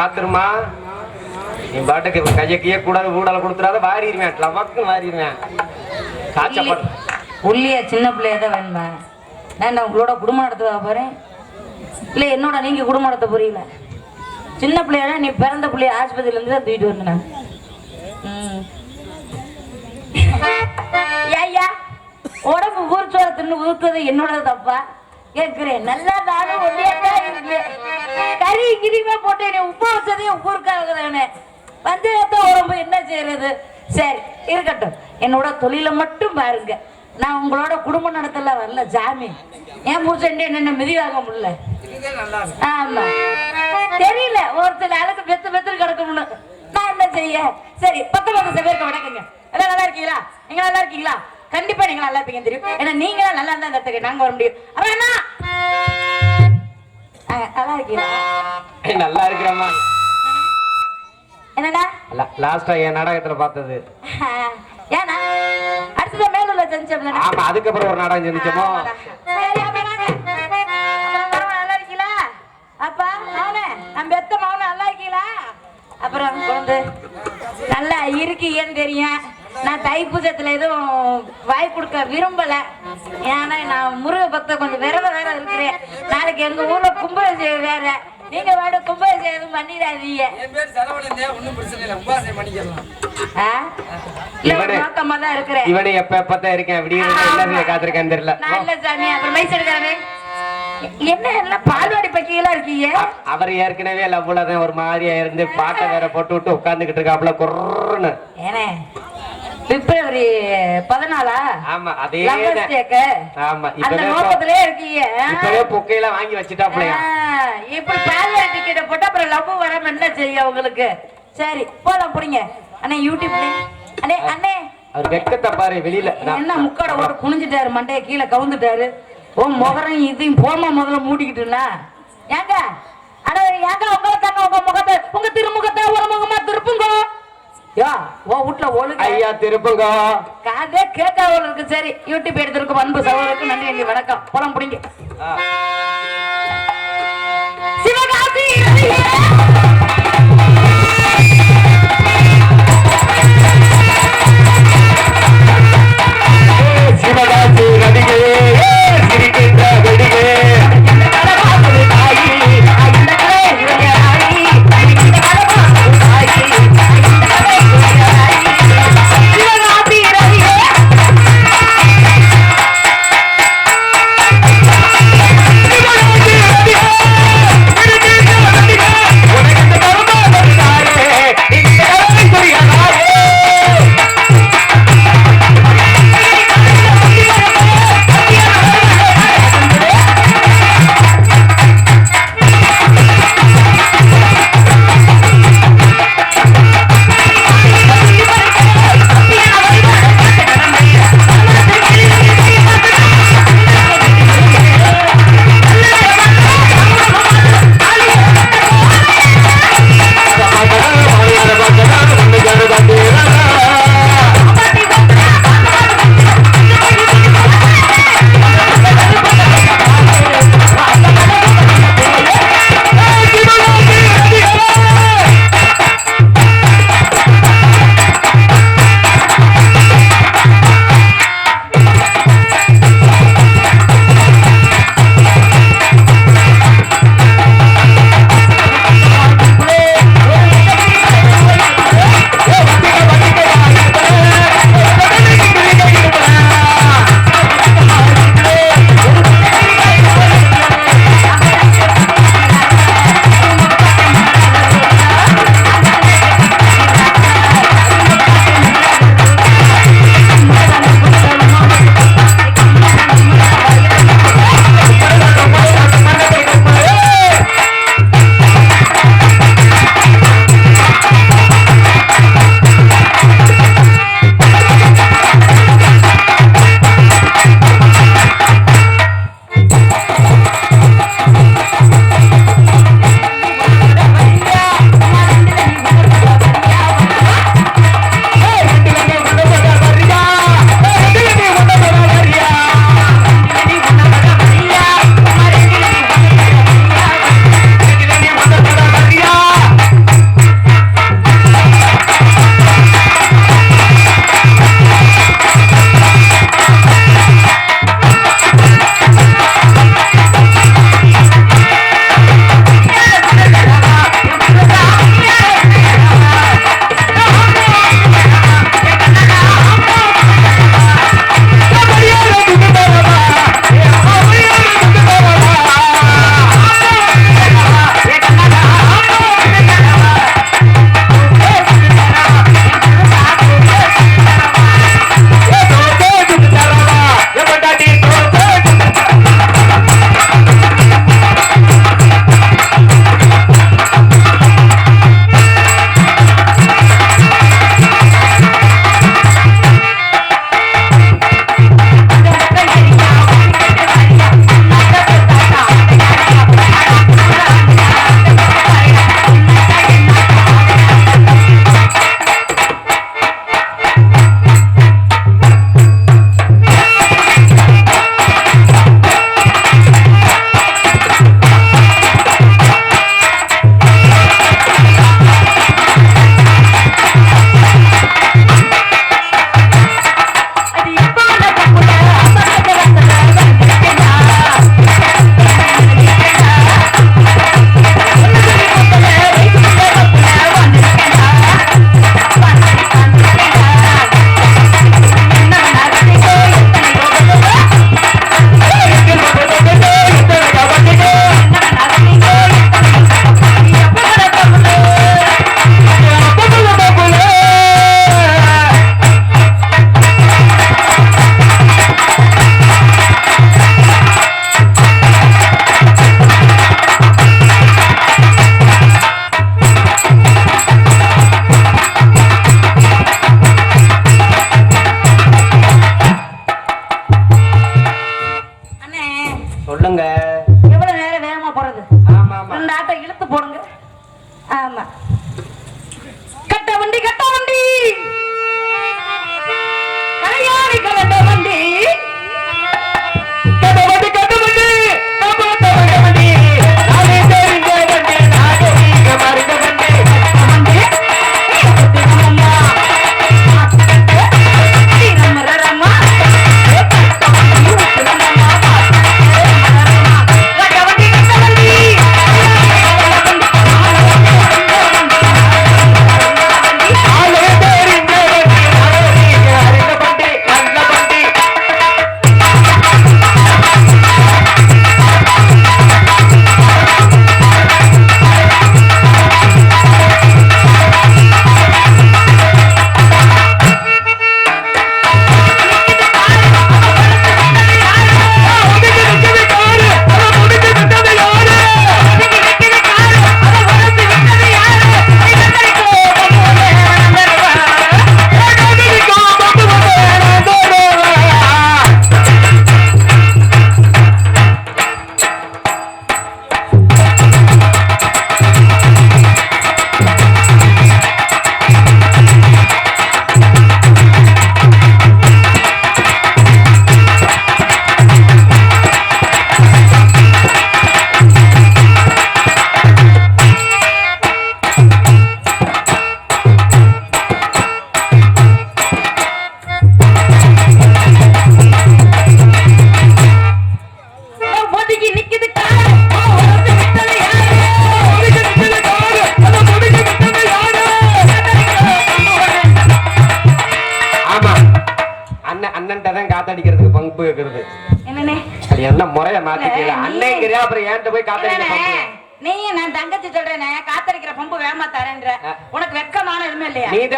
பாத்துருமா? நீ பாட்டுக்கு கைய கைய கூடாது ஊடல கொடுத்துறாத வாரிடுவேன் லவக்குன்னு வாரிடுவேன் காய்ச்சப்பட உள்ளியா சின்ன பிள்ளைய தான் வேணுமா. நான் உங்களோட குடும்பம் நடத்த போறேன் இல்லை என்னோட நீங்க குடும்பம் நடத்த போறீங்களா? சின்ன பிள்ளையா நீ பிறந்த பிள்ளைய ஆஸ்பத்திரியில இருந்து தான் தூக்கிட்டு வரணும். ஐயா உடம்பு ஊர்ச்சோர தின்னு ஊத்துறது என்னோட தப்பா? கேட்கிறேன். நல்லா நானும் இருக்கேன் கிரிமா போட்டு என்னை உப்பு வச்சதே இருக்காதுதானே பஞ்சகத்த உடம்பு என்ன செய்யறது? சரி இருக்கட்டும். என்னோட தொழிலை மட்டும் பாருங்க. நான் உங்களோட குடும்பம் நடத்தல வரல ஜாமி. ஏன் பூச்சண்டி என்ன மிதி வாங்க முடியல. ஆமா. தெரியல ஒருத்தர் அழகு பெத்து பெத்து கிடக்கும்னு. நான் என்ன செய்ய? சரி பத்தொன்பது பேருக்கு வணக்கங்க. எல்லாம் நல்லா இருக்கீங்களா? நீங்க நல்லா இருக்கீங்களா? கண்டிப்பா நீங்க நல்லா இருப்பீங்க தெரியும் ஏன்னா நீங்க தான் நல்லா இருந்தா இந்த இடத்துக்கு நாங்க வர முடியும். அப்புறம் என்ன? நல்லா இருக்கீங்களா? நல்லா இருக்கிறம்மா. என்னடா? லாஸ்டா என் நாடகத்துல பார்த்தது. ஏன்னா அடுத்தது மேலுள்ள செஞ்சோம்ல ஆமா அதுக்கப்புறம் ஒரு நாடகம் வரவா, நல்லா இருக்கீங்களா? அப்பா, மகனே, நம்ம பெத்த மகனே, நல்லா இருக்கீங்களா? அப்புறம் குழந்தை, நல்லா இருக்கீங்கன்னு தெரியும். நான் தைப்பூசத்துல எதுவும் வாய் கொடுக்க விரும்பல. ஏன்னா நான் முருக பக்த கொஞ்சம் விரதம் வேற இருக்கிறேன். நாளைக்கு எங்க ஊர்ல கும்பாபிஷேகம் வேற. நீங்க வேற கும்பாபிஷேகம் எதுவும் பண்ணிடாதீங்க. என் பேர் சரவணன் ஒன்றும் பிரச்சனை இல்லை. உபாசனை பண்ணிக்கலாம். ஆ? இல்ல, ஒரு இவனே- நோக்கமா தான் இருக்கிறேன். இவனே எப்ப எப்பதான் இருக்கேன்? விடிய காத்திருக்கேன்னு தெரியல. நான் இல்ல சாமி அப்புறம் எடுக்காமே என்ன எல்லாம் பால்வாடி பக்கிகளா இருக்கீங்க? அவர் ஏற்கனவே லவ்வுலதான் ஒரு மாதிரியா இருந்து பாட்டை வேற போட்டு விட்டு உட்கார்ந்துகிட்டு இருக்காப்புல குர்ன்னு ஏனே பிப்ரவரி பதினாலா? ஆமா அதே? ஆமா அந்த நோக்கத்திலே இருக்கீங்க. இப்பவே புக்கையெல்லாம் வாங்கி வச்சுட்டாப்லையா ஆ, இப்படி பால்வாடி டிக்கெட்டை போட்டா அப்புறம் லவ் வராம என்ன செய்ய உங்களுக்கு? சரி போலாம் புடிங்க. அண்ணே யூடியூப்ல அண்ணே அண்ணே. அவர் வெக்கத்தை பாரு வெளியில. என்ன முக்காட ஓட குனிஞ்சிட்டாரு மண்டைய கீழே கவுந்துட்டாரு. ஓ முகரம் இதையும் போமா முதல்ல மூடிக்கிட்டுனா ஏங்க? அட ஏங்க உங்களை தாங்க உங்க முகத்தை உங்க திருமுகத்தை ஒரு முகமா திருப்புங்க. ஐயா திருப்புங்க காதே கேட்காவல இருக்கு சரி யூடியூப் எடுத்திருக்கும் அன்பு சகோதரருக்கு நன்றி வணக்கம். போலாம் பிடிங்க. சிவகாசி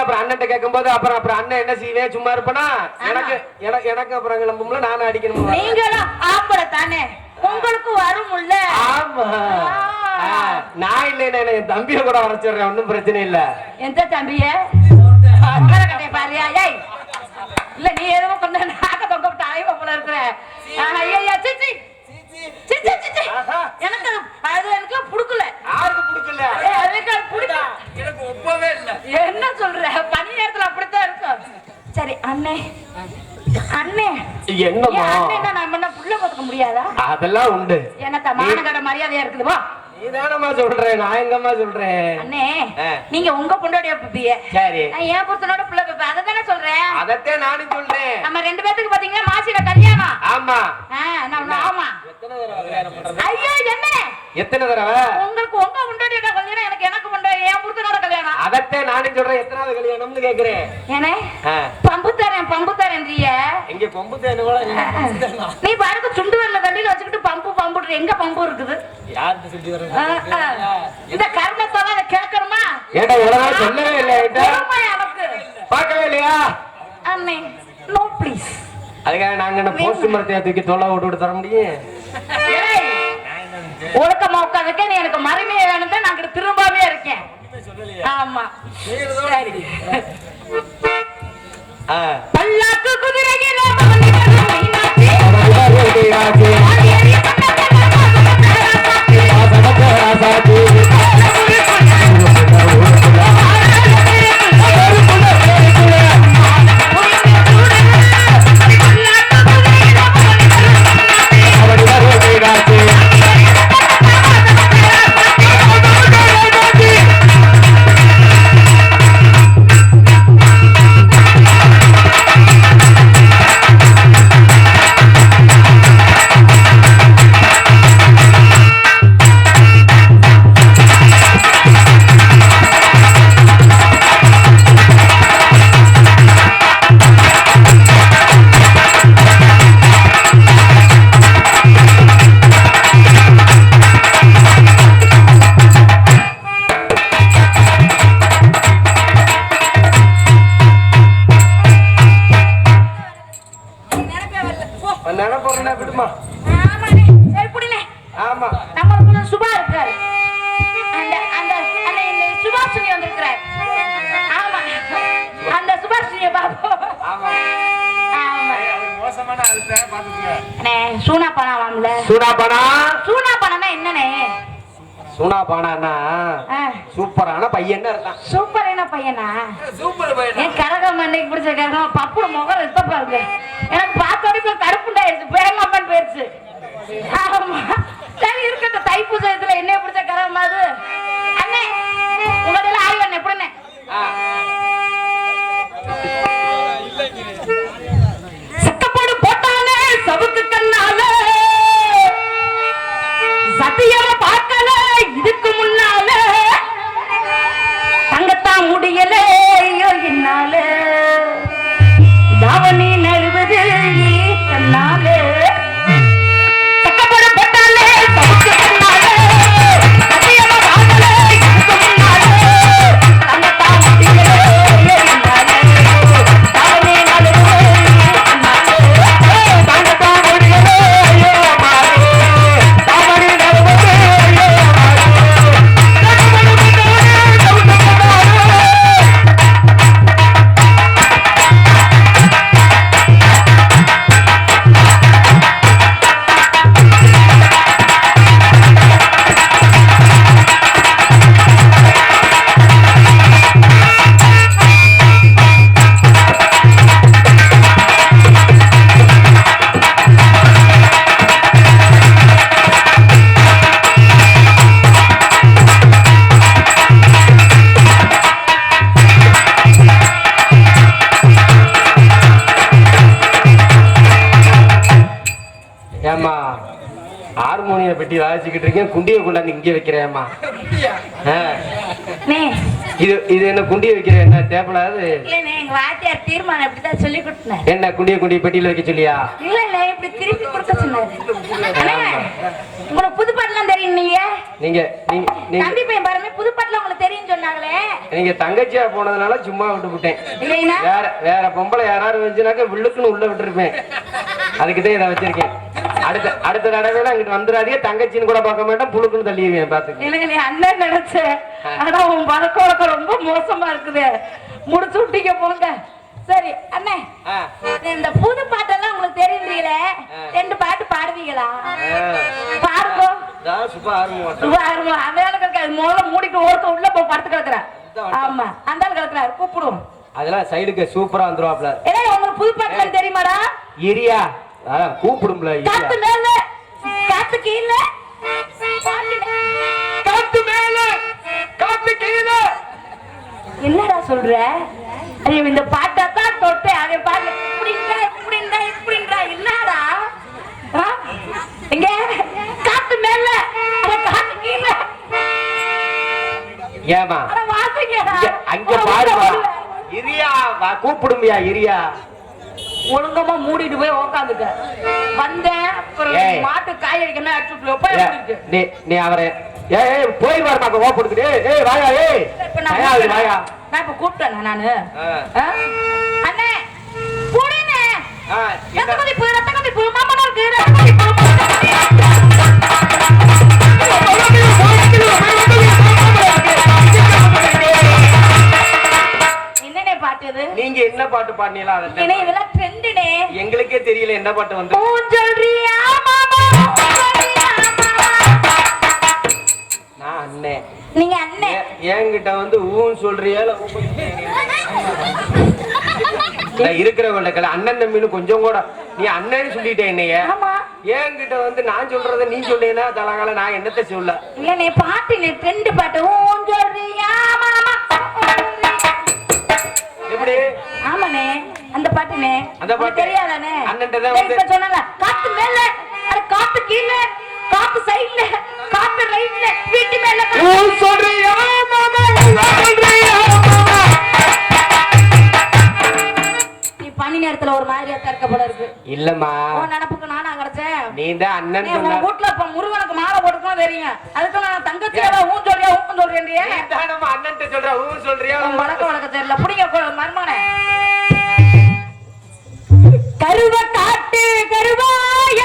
அப்புறம் அண்ணன்ட்ட கேட்கும்போது அப்புறம் அப்புறம் அண்ணன் என்ன செய்வேன் சும்மா இருப்பனா? எனக்கு எனக்கு எனக்கு அப்புறம் கிளம்பும்ல நானும் அடிக்கணும் நீங்களும் ஆம்பளை தானே உங்களுக்கு வரும்ல? ஆமா. நான் இல்லைன்னு என் தம்பிய கூட வரைச்சிடுறேன் ஒன்றும் பிரச்சனை இல்ல. எந்த தம்பிய? பாரியா ஏய். இல்ல நீ எதுவும் கொஞ்சம் நாக்க தொங்க விட்டு அலைவ போல இருக்கிற. ஐயா சிச்சி. எனக்கு அது எனக்கு புடுக்கல. யாருக்கு பிடிக்கல? ஏய், எனக்கு அது பிடிக்கல. எனக்கு ஒப்பவே இல்லை. என்ன சொல்ற? பனி நேரத்துல அப்படித்தான் இருக்கும். சரி அண்ணே. அண்ணே. நம்ம என்ன புள்ள பார்த்துக்க முடியாதா? அதெல்லாம் உண்டு. என்னத்த மானகட மரியாதையா இருக்குது வா. சொல்றேன் நான் எங்கம்மா சொல்றேன் அண்ணே. நீங்க உங்க பொண்டாட்டிய பிப்பிய சரி. நான் என் புருஷனோட புள்ள பிப்ப அதை தானே சொல்றேன் அதத்தே நானும் சொல்றேன். நம்ம ரெண்டு பேத்துக்கு பாத்தீங்கன்னா மாசில கல்யாணம். ஆமா. நான் ஆமா. ஐயோ என்ன? எத்தனை தடவை? உங்களுக்கு உங்க பொண்டாட்டியோட கல்யாணம் எனக்கு எனக்கு பொண்டாட்டி என் புருஷனோட கல்யாணம். அதத்தே நானும் சொல்றேன் எத்தனாவது கல்யாணம்னு கேக்குறேன். ஏனே பம்பு தரேன் பம்பு தரேன்றிய எங்க பொம்பு தேனு கூட நீ- பாருங்க சுண்டு வரல தண்டியில வச்சுக்கிட்டு பம்பு பம்பு எங்க பம்பு இருக்குது? வரேன் ஆ, ஆ. இந்த கர்மத்தால அதை கேட்கணுமா? ஏடா இவ்வளவு சொல்லவே இல்லை எனக்கு. பார்க்கவே இல்லையா? அண்ணே நோ ப்ளீஸ் அதுக்காக நாங்க என்ன போஸ்ட் மரத்தையா தூக்கி தொலை விட்டு தர முடியும்? ஒழுக்கமா உட்காந்துக்க நீ எனக்கு மறுமையை வேணும் தான் நான் திரும்பாவே இருக்கேன். ஆமா. சரி. ஆ. பல்லாக்கு குதிரையில சூப்பரான பையன் இருக்கான் சூப்பர் குண்டியை வைக்கிறேம்மா. இது இது என்ன குண்டியை வைக்கிறேன் என்ன இல்லண்ணே எங்க வாத்தியார் தீர்மானம் இப்படிதான் சொல்லி கொடுத்தேன் என்ன குண்டிய குண்டிய பெட்டியில வைக்க சொல்லியா? இல்ல இல்ல இப்படி திருப்பி கொடுக்க சொன்னாரு. உங்களுக்கு புது பாட்டுலாம் தெரியும் நீங்க? நீங்க தம்பி பையன் பாருங்க புது பாட்டுலாம் உங்களுக்கு தெரியும் சொன்னாங்களே. நீங்க தங்கச்சியா போனதுனால சும்மா விட்டு விட்டேன். இல்லைன்னா வேற வேற பொம்பளை யாராவது வந்துச்சுனாக்க வில்லுக்குன்னு உள்ள விட்டுருப்பேன். அதுக்கு தான் இதை வச்சிருக்கேன். அடுத்த அடுத்த தடவை அங்கிட்டு வந்துடாதீங்க. தங்கச்சின்னு கூட பார்க்க மாட்டேன். புழுக்குன்னு தள்ளிடுவேன் பாத்துக்க எனக்கு நீ அண்ணன் நினைச்சேன் ஆனா உன் பழக்க வழக்கம் ரொம்ப மோசமா இருக்குது. முடிச்சு விட்டீங்க போங்க. சரி அண்ணே. இந்த புது பாட்டெல்லாம் உங்களுக்கு தெரியுறீங்களே. ரெண்டு பாட்டு பாடுவீங்களா. பாருங்க மூடிட்டு ஒருத்த உள்ள போய் படுத்து கிடக்குறேன். ஆமா. அந்த கிடக்குறாரு. கூப்பிடுவோம். அதெல்லாம் சைடுக்கு சூப்பரா வந்துருவாப்ல ஏன்னா உங்களுக்கு புது பாட்டுலாம் தெரியுமாடா? இரியா. அதான் கூப்பிடும்ல காத்து மேல. காத்து கீழே. காத்து மேல. காத்து கீழே. என்னடா சொல்ற? ஐயோ இந்த பாட்டை தான் தொட்டேன். அவன் பாட்டு இப்படின்றா இப்படின்றா இப்படின்றா. என்னடா? எங்க? காத்து மேல. காத்து கீழே. ஏமா அட வாசிங்கடா. இங்க- அங்க பாருமா. இரியா வா கூப்பிடும்பியா இரியா. ஒழுங்கமா மூடிட்டு போய் உக்காந்துக்க. வந்தேன். மாட்டு காய் அடிக்கணும் போய். நீ அவரை ஏய் போய் வரமா அங்க ஓப்படுத்துட்டு ஏய் வாயா ஏய். நான் வாயா இப்ப கூப்பிட்டேனா நானு? அண்ணே குடினே ஆ, ரத்த என்ன- கொதிப்பு ரத்த இருக்கு பாட்டு இது? நீங்க என்ன பாட்டு பாடினீங்களா ஏனே அதை இதெல்லாம் தெரியல என்ன பாட்டு வந்து. நான் அண்ணன் நீங்க அண்ணே. ஏ- என்கிட்ட வந்து ஊன்னு சொல்றியா இல்ல ஊ நான் இருக்கிறவங்கள அண்ணன் தம்பின்னு கொஞ்சம் கூட. நீ அண்ணன்னு சொல்லிட்டே என்னைய. என்கிட்ட வந்து நான் சொல்றத நீ சொல்லேன்னா தலகால நான் என்னத்த சொல்ல? இல்லனே பாட்டு நீ ட்ரெண்ட் பாட்டு. எப்படி? ஆமாண்ணே. அந்த பாட்டுனே அந்த பாட்டு? தெரியாதானே? அண்ணன்ட்ட தான் வந்து- சொன்னல காத்து மேல அட காத்து கீழ காத்து சைடுல காத்து ரைட்ல வீட்டு மேல சொல்றியா மாமா? சொல்றியா மாமா? நீ பனி நேரத்துல ஒரு மாதிரியா தற்க போல இருக்கு. இல்லம்மா. உன் நினப்புக்கு நானா கிடைச்சேன் நீ தான் அண்ணன் உன் வீட்டுல இப்ப முருகனுக்கு மாலை போட்டுக்கணும் தெரியும். அதுக்கு நான் தங்கச்சியாவா ஊன் சொல்றியா ஊன் சொல்றியா நீ தான் நம்ம அண்ணன்ட்ட சொல்ற ஊன் சொல்றியா? வழக்க வழக்க தெரியல. புடிங்க மர்மனே. கருவ காட்டு கருவாய?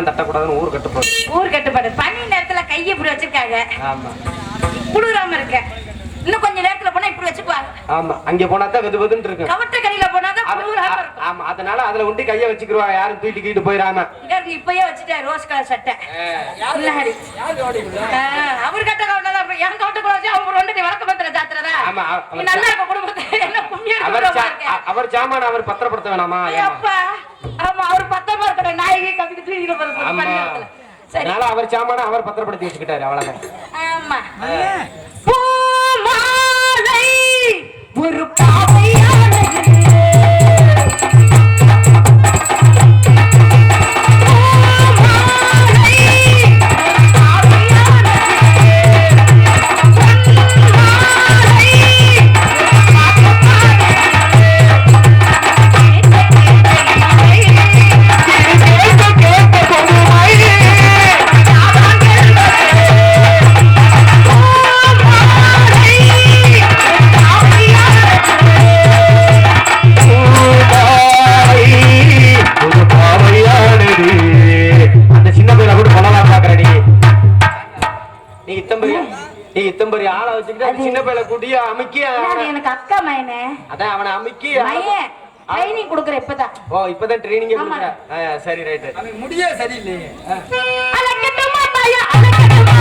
கையெல்லாம் தட்டக்கூடாதுன்னு ஊர் கட்டுப்பாடு. ஊர் கட்டுப்பாடு. பனி நேரத்துல கையை இப்படி வச்சிருக்காங்க. குளிராம இருக்க. இன்னும் கொஞ்ச நேரத்துல போனா இப்படி வச்சுப்பாங்க ஆமா அங்க போனா தான் வெது வெதுன்னு இருக்கும். கவட்ட கடையில போனாதான் அது- குளிராம ஆ- இருக்கும். ஆமா அதனால அதுல உண்டி கைய வச்சுக்கிருவாங்க. யாரும் தூக்கிட்டு கீட்டு போயிடாம. இங்க இருக்கு, இப்பயே வச்சுட்டேன் ரோஸ் கலர் சட்டை. யாரு பின்னாடி. யாரு ஓடிக்குள்ள ஆ, அவர் கட்ட கவுண்டர் தான். என் கவுட்ட கூட வச்சு அவங்க ரெண்டு வழக்க பத்திர ஜாத்திரதா ஆமா, அவ- நீ நல்லா இருக்க குடும்பத்தை. என்ன கும்மியா அவர் சாமான அவர் பத்திரப்படுத்த வேணாமா? அப்பா. ஆமா அவர் பத்தமா இருக்கிற நாயகி அதனால அவர் சாமான அவர் பத்திரப்படுத்தி வச்சுக்கிட்டாரு. அவ்வளவுதான். ஆமா. பூமாலை ஒரு பாவையானது ஓ இப்பதான் ட்ரைனிங் ஆமா. கொடுக்குற ஆ, சரி ரைட்டு அவன் முடியே சரியில்லையே. அலக்கட்டுமா தாயா அலக்கட்டுமா?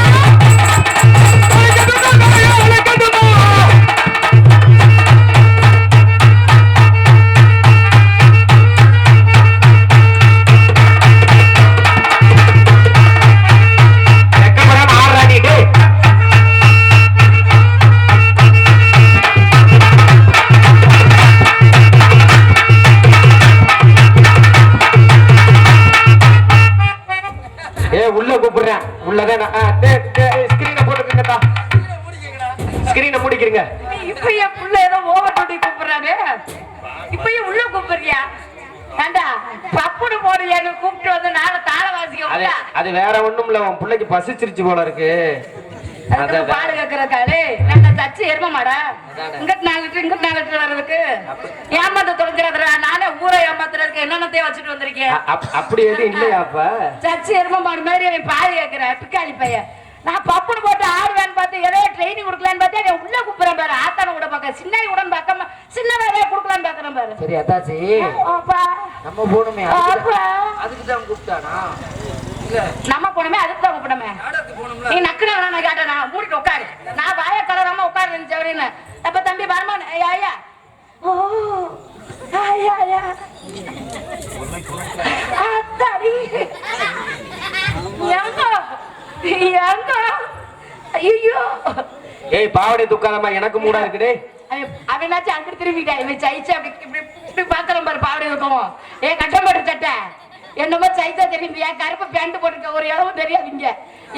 பசிச்சிருச்சு போல இருக்கு. பாடு கேக்குறக்காளே நான் தச்சு எரும மாடா அதானே. இங்கிட்டு நாலு லிட்டர் இங்கிட்டு நாலு லிட்டர் வர்றதுக்கு. ஏமாத்த நானே ஊரை ஏமாத்துறதுக்கு என்னென்னத்தையும் வச்சுட்டு வந்திருக்கேன். அப்படி எதுவும் இல்லையா அப்ப? சச்சு எரும மாடு மாதிரி பாடு கேட்கிறேன் பிக்காளி பையன். நான் பப்புனு போட்டு ஆடுவேன்னு பார்த்து ஏதோ ட்ரைனிங் கொடுக்கலான்னு பார்த்து அவன் உள்ள கூப்பிடுறேன் பாரு. ஆத்தான கூட பார்க்க சின்னாய் உடன் பார்க்காம தான் பாக்குறேன் பாரு. சரி அத்தாச்சி நம்ம போகணுமே அதுக்கு தான் கூப்பிட்டானா? நம்ம போனமே அதுக்கு தான் போகணும்ல நீ நக்குன நான் கேட்டேன் நான் மூடிட்டு உட்காரு. நான் வாய கலராம உட்காரு இருந்துச்சு அப்படின்னு. அப்ப தம்பி வரமான் ஐயா. ஓ ஐயா ஐயா. அத்தாடி. எங்க எங்க. ஐயோ. ஏய் பாவடை துக்காதம்மா எனக்கு மூடா இருக்குடே அவன் அவனாச்சும் அங்கிட்டு திரும்பிட்டா? இவன் சைச்சு அப்படி இப்படி இப்படி பாக்குறான் பாரு பாவடை இருக்கும் ஏ கட்டமாட்டு சட்டை. என்னமோ சைத்தா தெரியுது. ஏன் கருப்பு பேண்ட் போட்டுருக்க. ஒரு இளவு தெரியாதுங்க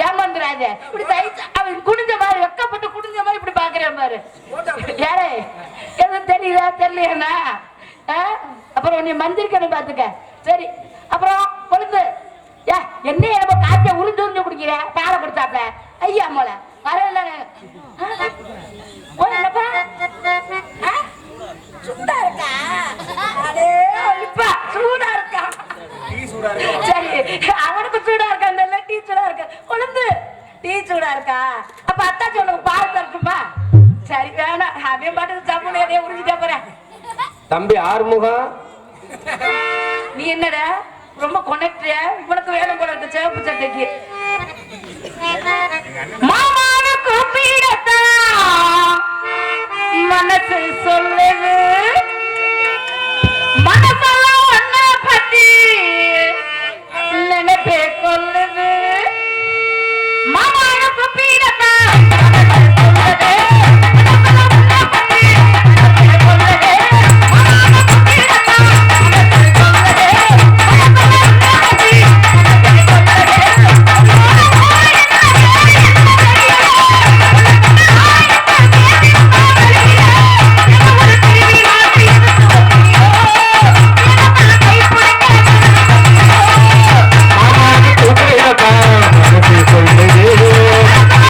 ஏமாந்துடாத இப்படி சைஸ் அவன் குடிஞ்ச மாதிரி வெக்கப்பட்டு குடிஞ்ச மாதிரி இப்படி பாக்குறேன் பாரு. யாரே? எதுவும் தெரியுதா தெரியலையாண்ணா. ஆ? அப்புறம் உன்னை மந்திரிக்கணும் பாத்துக்க சரி. அப்புறம் கொழுந்து. ஏ என்ன நம்ம காய்ச்ச உறிஞ்சு உறிஞ்சு குடிக்கிற? பாலை கொடுத்தாப்ல ஐயா மோல வரல என்னப்பா? ஆ? சூடா இருக்கா? அடே சூடா இருக்கா? சரி அவனுக்கு சூடா இருக்கா அந்த டீ சூடா இருக்கு? கொழுந்து டீ சூடா இருக்கா? அப்ப அத்தாச்சி உனக்கு பால் தரட்டுமா சரி வேணாம். அவன் பாட்டுக்கு சாப்பிட எதையும் உறிஞ்சிட்டே போறேன். தம்பி ஆறுமுகம் நீ என்னடா? ரொம்ப கொனக்டியா இவனுக்கு வேணும் போல இருக்கு சிவப்பு சட்டைக்கு. மாமான கூப்பிடத்தான் மனசு சொல்லுது